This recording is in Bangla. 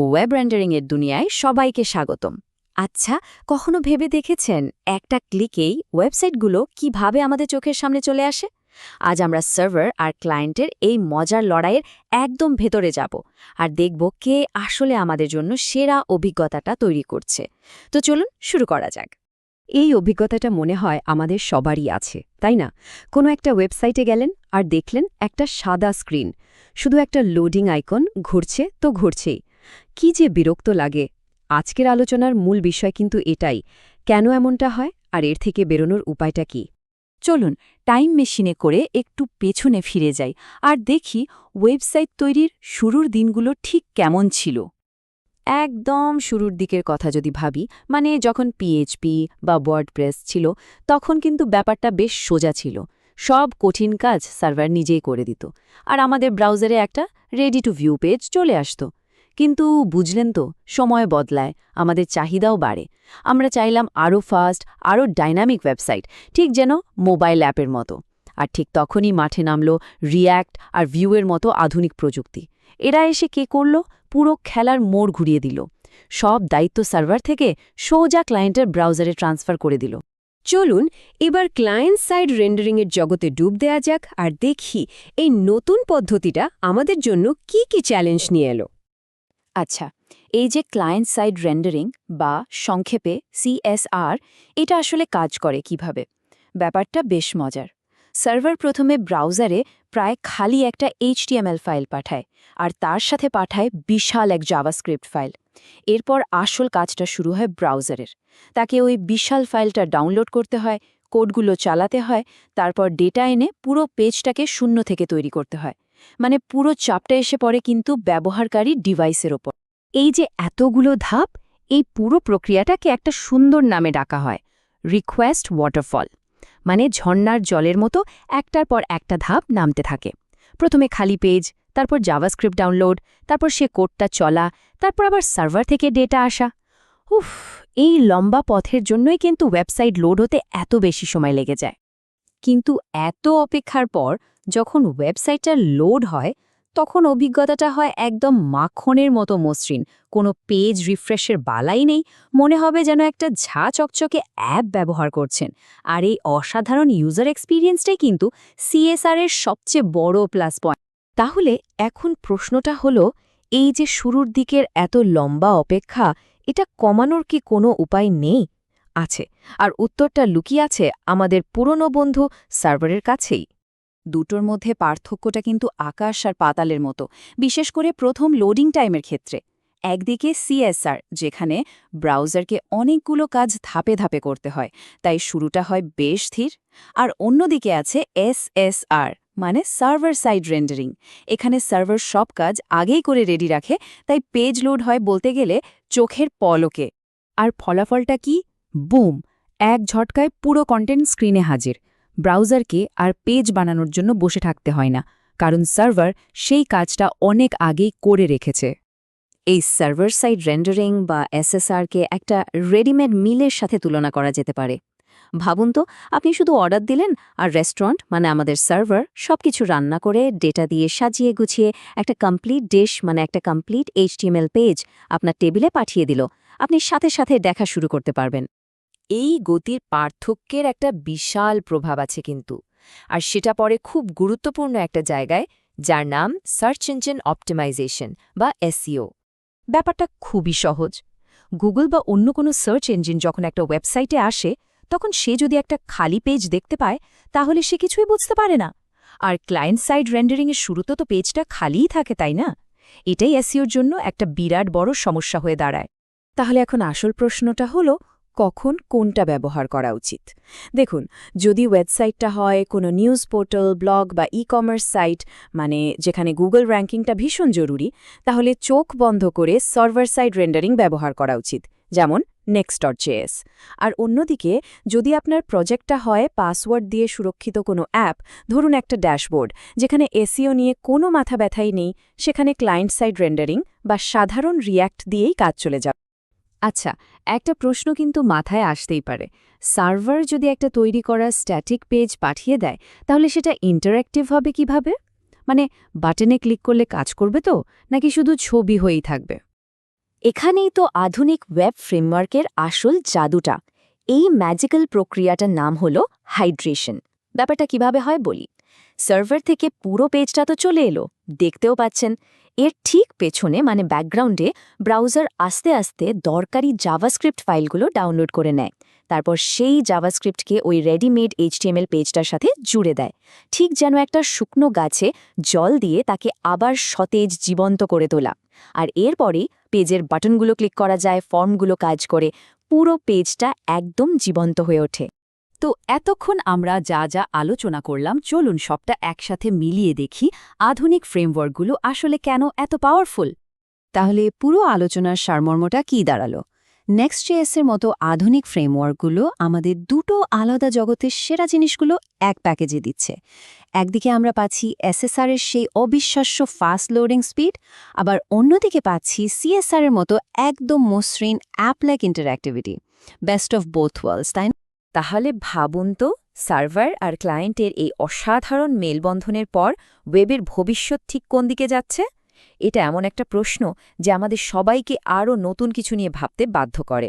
ওয়েব রেন্ডারিংয়ের দুনিয়ায় সবাইকে স্বাগতম। আচ্ছা কখনো ভেবে দেখেছেন একটা ক্লিকেই ওয়েবসাইটগুলো কীভাবে আমাদের চোখের সামনে চলে আসে? আজ আমরা সার্ভার আর ক্লায়েন্টের এই মজার লড়াইয়ের একদম ভেতরে যাব আর দেখব কে আসলে আমাদের জন্য সেরা অভিজ্ঞতাটা তৈরি করছে। তো চলুন শুরু করা যাক। এই অভিজ্ঞতাটা মনে হয় আমাদের সবারই আছে, তাই না? কোনো একটা ওয়েবসাইটে গেলেন আর দেখলেন একটা সাদা স্ক্রিন। শুধু একটা লোডিং আইকন ঘুরছে তো ঘুরছেই। কি যে বিরক্ত লাগে। আজকের আলোচনার মূল বিষয় কিন্তু এটাই, কেন এমনটা হয় আর এর থেকে বেরোনোর উপায়টা কি? চলুন, টাইম মেশিনে করে একটু পেছনে ফিরে যাই আর দেখি ওয়েবসাইট তৈরির শুরুর দিনগুলো ঠিক কেমন ছিল। একদম শুরুর দিকের কথা যদি ভাবি মানে যখন পিএইচপি বা ওয়ার্ডপ্রেস ছিল, তখন কিন্তু ব্যাপারটা বেশ সোজা ছিল। সব কঠিন কাজ সার্ভার নিজেই করে দিত। আর আমাদের ব্রাউজারে একটা রেডি টু ভিউ পেজ চলে আসতো। কিন্তু বুঝলেন তো, সময় বদলায়, আমাদের চাহিদাও বাড়ে। আমরা চাইলাম আরও ফাস্ট আরও ডাইনামিক ওয়েবসাইট ঠিক যেন মোবাইল অ্যাপের মতো। আর ঠিক তখনই মাঠে নামল রিয়্যাক্ট আর ভিউয়ের মতো আধুনিক প্রযুক্তি। এরা এসে কে করল? পুরো খেলার মোড় ঘুরিয়ে দিল। সব দায়িত্ব সার্ভার থেকে সোজা ক্লায়েন্টের ব্রাউজারে ট্রান্সফার করে দিল। চলুন, এবার ক্লায়েন্ট সাইড রেন্ডারিংয়ের জগতে ডুব দেয়া যাক আর দেখি এই নতুন পদ্ধতিটা আমাদের জন্য কি কি চ্যালেঞ্জ নিয়ে এলো। আচ্ছা এই যে ক্লায়েন্ট সাইড রেন্ডারিং বা সংক্ষেপে সিএসআর এটা আসলে কাজ করে কীভাবে? ব্যাপারটা বেশ মজার। সার্ভার প্রথমে ব্রাউজারে প্রায় খালি একটা এইচটিএমএল ফাইল পাঠায় আর তার সাথে পাঠায় বিশাল এক জাভাস্ক্রিপ্ট ফাইল এরপর আসল কাজটা শুরু হয় ব্রাউজারের তাকে ওই বিশাল ফাইলটা ডাউনলোড করতে হয় কোডগুলো চালাতে হয়, তারপর ডেটা এনে পুরো পেজটাকে শূন্য থেকে তৈরি করতে হয়। মানে পুরো চাপটা এসে পড়ে কিন্তু ব্যবহারকারী ডিভাইসের ওপর। এই যে এতগুলো ধাপ, এই পুরো প্রক্রিয়াটাকে একটা সুন্দর নামে ডাকা হয়, রিকোয়েস্ট ওয়াটারফল। মানে ঝর্ণার জলের মতো একটার পর একটা ধাপ নামতে থাকে। প্রথমে খালি পেজ, তারপর জাভাস্ক্রিপ্ট ডাউনলোড, তারপর সে কোডটা চলা, তারপর আবার সার্ভার থেকে ডেটা আসা। উফ, এই লম্বা পথের জন্যই কিন্তু ওয়েবসাইট লোড হতে এত বেশি সময় লেগে যায়। কিন্তু এত অপেক্ষার পর যখন ওয়েবসাইটটা লোড হয়, তখন অভিজ্ঞতাটা হয় একদম মাখনের মতো মসৃণ। কোনো পেজ রিফ্রেশের বালাই নেই, মনে হবে যেন একটা ঝা চকচকে অ্যাপ ব্যবহার করছেন। আর এই অসাধারণ ইউজার এক্সপিরিয়েন্সটাই কিন্তু সিএসআর এর সবচেয়ে বড় প্লাস পয়েন্ট তাহলে এখন প্রশ্নটা হলো, এই যে শুরুর দিকের এত লম্বা অপেক্ষা, এটা কমানোর কি কোনো উপায় নেই? আছে, আর উত্তরটা লুকিয়ে আছে আমাদের পুরনো বন্ধু সার্ভারের কাছেই। দুটোর মধ্যে পার্থক্যটা কিন্তু আকাশ আর পাতালের মতো, বিশেষ করে প্রথম লোডিং টাইমের ক্ষেত্রে। একদিকে সিএসআর, যেখানে ব্রাউজারকে অনেকগুলো কাজ ধাপে ধাপে করতে হয়, তাই শুরুটা হয় বেশ স্থির আর অন্যদিকে আছে এসএসআর মানে সার্ভার সাইড রেন্ডারিং। এখানে সার্ভার সব কাজ আগেই করে রেডি রাখে, তাই পেজ লোড হয় বলতে গেলে চোখের পলকে। আর ফলাফলটা কি? বুম, এক ঝটকায় পুরো কন্টেন্ট স্ক্রিনে হাজির। ব্রাউজারকে আর পেজ বানানোর জন্য বসে থাকতে হয় না, কারণ সার্ভার সেই কাজটা অনেক আগেই করে রেখেছে। এই সার্ভার সাইড রেন্ডারিং বা এসএসআরকে একটা রেডিমেড মিলের সাথে তুলনা করা যেতে পারে। ভাবুন তো, আপনি শুধু অর্ডার দিলেন আর রেস্টুরেন্ট মানে আমাদের সার্ভার সবকিছু রান্না করে ডেটা দিয়ে সাজিয়ে গুছিয়ে, একটা কমপ্লিট ডিশ মানে একটা কমপ্লিট এইচটিএমএল পেজ আপনার টেবিলে পাঠিয়ে দিল। আপনি সাথে সাথে দেখা শুরু করতে পারবেন। এই গতির পার্থক্যের একটা বিশাল প্রভাব আছে কিন্তু। আর সেটা পরে খুব গুরুত্বপূর্ণ একটা জায়গায়, যার নাম সার্চ ইঞ্জিন অপটিমাইজেশন বা এসইও। ব্যাপারটা খুবই সহজ। গুগল বা অন্য কোনো সার্চ ইঞ্জিন যখন একটা ওয়েবসাইটে আসে, তখন সে যদি একটা খালি পেজ দেখতে পায়, তাহলে সে কিছুই বুঝতে পারে না। আর ক্লায়েন্ট সাইড রেন্ডারিংয়ের শুরুতে তো পেজটা খালিই থাকে, তাই না? এটাই এসইওর জন্য একটা বিরাট বড় সমস্যা হয়ে দাঁড়ায়। তাহলে এখন আসল প্রশ্নটা হলো কখন কোনটা ব্যবহার করা উচিত। দেখুন, যদি ওয়েবসাইটটা হয়, কোনো নিউজ পোর্টাল, ব্লগ বা ই কমার্স সাইট মানে যেখানে গুগল র্যাঙ্কিংটা ভীষণ জরুরি, তাহলে চোখ বন্ধ করে সার্ভার সাইড রেন্ডারিং ব্যবহার করা উচিত, যেমন নেক্সট ডট জেএস আর অন্যদিকে, যদি আপনার প্রজেক্টটা হয় পাসওয়ার্ড দিয়ে সুরক্ষিত কোনো অ্যাপ, ধরুন একটা ড্যাশবোর্ড, যেখানে এসিও নিয়ে কোনো মাথা ব্যথাই নেই, সেখানে ক্লায়েন্ট সাইড রেন্ডারিং বা সাধারণ রিয়্যাক্ট দিয়েই কাজ চলে যাবে। আচ্ছা একটা প্রশ্ন কিন্তু মাথায় আসতেই পারে। সার্ভার যদি একটা তৈরি করা স্ট্যাটিক পেজ পাঠিয়ে দেয়, তাহলে সেটা ইন্টারঅ্যাক্টিভ হবে কীভাবে? মানে বাটনে ক্লিক করলে কাজ করবে তো, নাকি শুধু ছবি হয়েই থাকবে? এখানেই তো আধুনিক ওয়েব ফ্রেমওয়ার্কের আসল জাদুটা। এই ম্যাজিক্যাল প্রক্রিয়াটার নাম হল হাইড্রেশন। ব্যাপারটা কীভাবে হয় বলি? সার্ভার থেকে পুরো পেজটা তো চলে এলো, দেখতেও পাচ্ছেন। এর ঠিক পেছনে মানে ব্যাকগ্রাউন্ডে ব্রাউজার আস্তে আস্তে দরকারি জাভাস্ক্রিপ্ট ফাইলগুলো ডাউনলোড করে নেয়। তারপর সেই জাভাস্ক্রিপ্টকে ওই রেডিমেড এইচটিএমএল পেজটার সাথে জুড়ে দেয়। ঠিক যেন একটা শুকনো গাছে জল দিয়ে তাকে আবার সতেজ, জীবন্ত করে তোলা। আর এরপরেই পেজের বাটনগুলো ক্লিক করা যায় ফর্মগুলো কাজ করে, পুরো পেজটা একদম জীবন্ত হয়ে ওঠে। তো এতক্ষণ আমরা যা যা আলোচনা করলাম, চলুন সবটা একসাথে মিলিয়ে দেখি আধুনিক ফ্রেমওয়ার্কগুলো আসলে কেন এত পাওয়ারফুল তাহলে পুরো আলোচনার সারমর্মটা কি দাঁড়াল? নেক্সট জেএসের মতো আধুনিক ফ্রেমওয়ার্কগুলো আমাদের দুটো আলাদা জগতের সেরা জিনিসগুলো এক প্যাকেজে দিচ্ছে। একদিকে আমরা পাচ্ছি এসএসআর এর সেই অবিশ্বাস্য ফাস্ট লোডিং স্পিড আবার অন্যদিকে পাচ্ছি সিএসআর এর মতো একদম মসৃণ অ্যাপলেক interactivity best of both worlds তাই? তাহলে ভাবুন তো, সার্ভার আর ক্লায়েন্টের এই অসাধারণ মেলবন্ধনের পর ওয়েবের ভবিষ্যৎ ঠিক কোন দিকে যাচ্ছে? এটা এমন একটা প্রশ্ন যে আমাদের সবাইকে আরও নতুন কিছু নিয়ে ভাবতে বাধ্য করে।